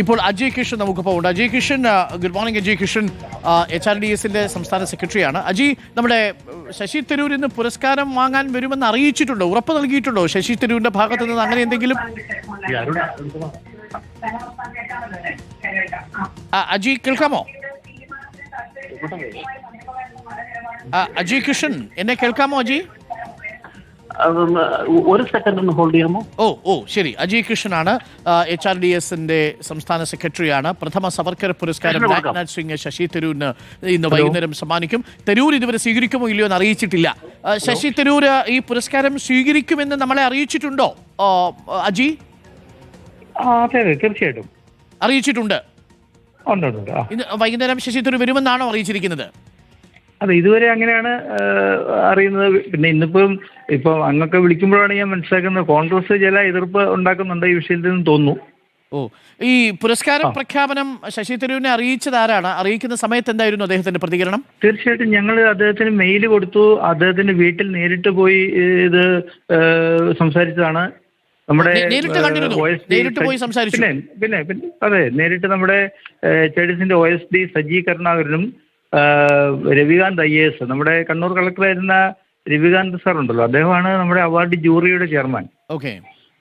ഇപ്പോൾ അജയ് കിഷൻ നമുക്കിപ്പോൾ ഉണ്ട് Ajay Kishan good morning Ajay Kishan. H R D എസിന്റെ സംസ്ഥാന സെക്രട്ടറിയാണ്. അജയ് നമ്മുടെ ശശി തരൂർ ഇന്ന് പുരസ്കാരം വാങ്ങാൻ വരുമെന്ന് അറിയിച്ചിട്ടുണ്ടോ? ഉറപ്പ് നൽകിയിട്ടുണ്ടോ ശശി തരൂരിന്റെ ഭാഗത്തു നിന്ന്? അങ്ങനെ എന്തെങ്കിലും? അജി കേൾക്കാമോ? അജി കിഷൻ എന്നെ കേൾക്കാമോ അതൊന്ന് ഒരു സെക്കൻഡ് ഒന്ന് ഹോൾഡ് ചെയ്യാമോ? ഓ ഓ ശരി. അജയ് കൃഷ്ണനാണ് എച്ച് ആർ ഡി എസിന്റെ സംസ്ഥാന സെക്രട്ടറിയാണ്. പ്രഥമ സവർക്കർ പുരസ്കാരം. രാജ്നാഥ് സിംഗ് ശശി തരൂരിന് ഇന്ന് വൈകുന്നേരം സമ്മാനിക്കും. തരൂർ ഇതുവരെ സ്വീകരിക്കുമോ ഇല്ലയോ എന്ന് അറിയിച്ചിട്ടില്ല. ശശി തരൂർ ഈ പുരസ്കാരം സ്വീകരിക്കുമെന്ന് നമ്മളെ അറിയിച്ചിട്ടുണ്ടോ? അജി? തീർച്ചയായിട്ടും. അറിയിച്ചിട്ടുണ്ട്. വൈകുന്നേരം ശശി തരൂർ വരുമെന്നാണോ അറിയിച്ചിരിക്കുന്നത്? അതെ ഇതുവരെ അങ്ങനെയാണ് അറിയുന്നത്. പിന്നെ ഇന്നിപ്പം ഇപ്പൊ അങ്ങൊക്കെ വിളിക്കുമ്പോഴാണ് ഞാൻ മനസ്സിലാക്കുന്നത് കോൺഗ്രസ് ചില എതിർപ്പ് ഉണ്ടാക്കുന്നുണ്ട് ഈ വിഷയത്തിൽ നിന്ന് തോന്നുന്നു. ഓ ഈ പുരസ്കാര പ്രഖ്യാപനം ശശി തരൂരിനെ അറിയിച്ചത് ആരാണ് അറിയിക്കുന്ന സമയത്ത് എന്തായിരുന്നു അദ്ദേഹത്തിന്റെ പ്രതികരണം? തീർച്ചയായിട്ടും ഞങ്ങൾ അദ്ദേഹത്തിന് മെയിൽ കൊടുത്തു. അദ്ദേഹത്തിന്റെ വീട്ടിൽ നേരിട്ട് പോയി ഇത് സംസാരിച്ചതാണ്. നമ്മുടെ നേരിട്ട് പോയി സംസാരിച്ചു. പിന്നെ പിന്നെ അതെ നേരിട്ട് നമ്മുടെ ചേഡിസിന്റെ ഒ എസ് ഡി സജ്ജീകരണാകരനും രവികാന്ത് ഐ എ എസ്. നമ്മുടെ കണ്ണൂർ കളക്ടറായിരുന്ന രവികാന്ത് സാർ ഉണ്ടല്ലോ. അദ്ദേഹമാണ് നമ്മുടെ അവാർഡ് ജൂറിയുടെ ചെയർമാൻ ഓക്കെ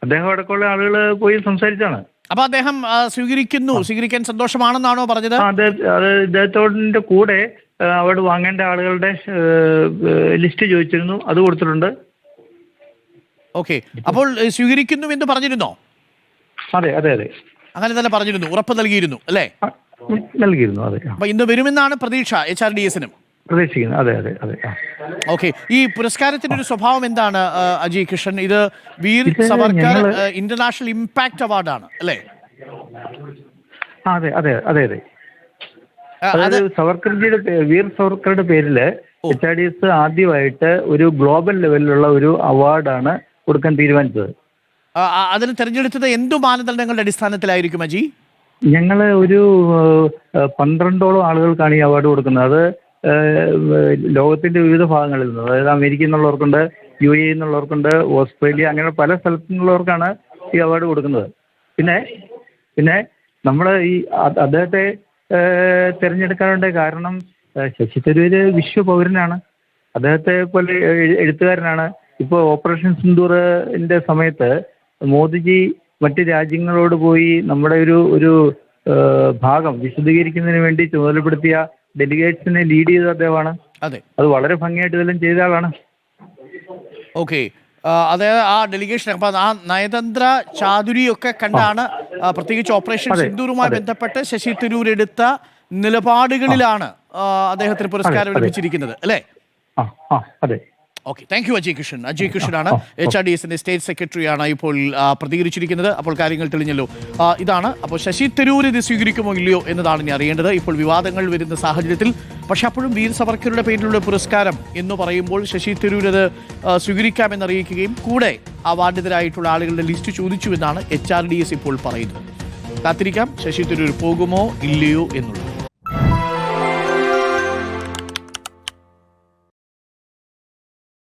അദ്ദേഹം അടക്കമുള്ള ആളുകൾ പോയി സംസാരിച്ചാണ്. അപ്പൊ അദ്ദേഹം സ്വീകരിക്കുന്നു. സ്വീകരിക്കാൻ സന്തോഷമാണെന്നാണോ പറഞ്ഞത്? അത് ഇദ്ദേഹത്തോടിന്റെ കൂടെ അവാർഡ് വാങ്ങേണ്ട ആളുകളുടെ ലിസ്റ്റ് ചോദിച്ചിരുന്നു. അത് കൊടുത്തിട്ടുണ്ട്. ഓക്കെ അപ്പോൾ സ്വീകരിക്കുന്നു എന്ന് പറഞ്ഞിരുന്നോ? അതെ അതെ അതെ. അങ്ങനെ തന്നെ പറഞ്ഞിരുന്നു. ഉറപ്പ് നൽകിയിരുന്നു അല്ലേ? നൽകിയിരുന്നു അതെ. അപ്പൊ ഇന്ന് വരുമെന്നാണ് പ്രതീക്ഷ എച്ച് ആർ ഡി എസിനും? പ്രതീക്ഷിക്കുന്നു അതെ അതെ അതെ ഓക്കെ ഈ പുരസ്കാരത്തിന്റെ ഒരു സ്വഭാവം എന്താണ് അജയ് കൃഷ്ണൻ? ഇത് വീർ സവർക്കർ ഇന്റർനാഷണൽ ഇമ്പാക്ട് അവാർഡാണ് അല്ലേ? അതെ അതെ അതെ അതെ. അതായത് സവർക്കർജിയുടെ വീർ സവർക്കറുടെ പേരിൽ എച്ച് ആർ ഡി എസ് ആദ്യമായിട്ട് ഒരു ഗ്ലോബൽ ലെവലിലുള്ള ഒരു അവാർഡാണ് കൊടുക്കാൻ തീരുമാനിച്ചത്. അതിന് തെരഞ്ഞെടുത്തത് എന്തു മാനദണ്ഡങ്ങളുടെ അടിസ്ഥാനത്തിലായിരിക്കും അജി? ഞങ്ങൾ ഒരു പന്ത്രണ്ടോളം ആളുകൾക്കാണ് ഈ അവാർഡ് കൊടുക്കുന്നത്. അത് ലോകത്തിന്റെ വിവിധ ഭാഗങ്ങളിൽ നിന്ന്. അതായത് അമേരിക്കയിൽ നിന്നുള്ളവർക്കുണ്ട് യു എ നിന്നുള്ളവർക്കുണ്ട് ഓസ്ട്രേലിയ അങ്ങനെ പല സ്ഥലത്തു നിന്നുള്ളവർക്കാണ് ഈ അവാർഡ് കൊടുക്കുന്നത്. പിന്നെ പിന്നെ നമ്മൾ ഈ അദ്ദേഹത്തെ ഏഹ്, തിരഞ്ഞെടുക്കാനുണ്ട കാരണം ശശി തരൂര് വിശ്വ പൗരനാണ് അദ്ദേഹത്തെ പോലെ എഴു- എഴുത്തുകാരനാണ്. ഇപ്പോൾ ഓപ്പറേഷൻ സിന്ദൂറിന്റെ സമയത്ത് മോദിജി മറ്റ് രാജ്യങ്ങളോട് പോയി നമ്മുടെ ഒരു ഒരു ഭാഗം വിശദീകരിക്കുന്നതിന് വേണ്ടി ചുമതലപ്പെടുത്തിയ ഡെലിഗേറ്റ്സിനെ ലീഡ് ചെയ്ത അദ്ദേഹമാണ്. അതെ. അത് വളരെ ഭംഗിയായിട്ട് ഇതെല്ലാം ചെയ്ത ആളാണ്. ഓക്കെ. അതായത് ആ ഡെലിഗേഷൻ അപ്പൊ ആ നയതന്ത്ര ചാതുരിയൊക്കെ കണ്ടാണ് പ്രത്യേകിച്ച് ഓപ്പറേഷൻ സിന്ദൂറുമായി. ബന്ധപ്പെട്ട് ശശി തരൂർ എടുത്ത നിലപാടുകളിലാണ് അദ്ദേഹത്തിന് പുരസ്കാരം ലഭിച്ചിരിക്കുന്നത് അല്ലേ? അതെ. Okay thank you Ajay Krishnan Ajay കൃഷ്ണനാണ് H R D എസിന്റെ സ്റ്റേറ്റ് സെക്രട്ടറിയാണ് ഇപ്പോൾ പ്രതികരിച്ചിരിക്കുന്നത്. അപ്പോൾ കാര്യങ്ങൾ തെളിഞ്ഞല്ലോ. ഇതാണ്. അപ്പോൾ ശശി തരൂർ ഇത് സ്വീകരിക്കുമോ ഇല്ലയോ എന്നതാണ് ഇനി അറിയേണ്ടത്. ഇപ്പോൾ വിവാദങ്ങൾ വരുന്ന സാഹചര്യത്തിൽ. പക്ഷെ അപ്പോഴും വീർ സവർക്കറുടെ പേരിലുള്ള പുരസ്കാരം എന്ന് പറയുമ്പോൾ ശശി തരൂർ അത് സ്വീകരിക്കാമെന്നറിയിക്കുകയും സ്വീകരിക്കാമെന്ന് അറിയിക്കുകയും കൂടെ അവാർഡിതരായിട്ടുള്ള ആളുകളുടെ ലിസ്റ്റ് ചോദിച്ചുവെന്നാണ് എച്ച് ആർ ഡി എസ് ഇപ്പോൾ പറയുന്നത്. കാത്തിരിക്കാം. ശശി തരൂർ പോകുമോ ഇല്ലയോ എന്നുള്ളത്.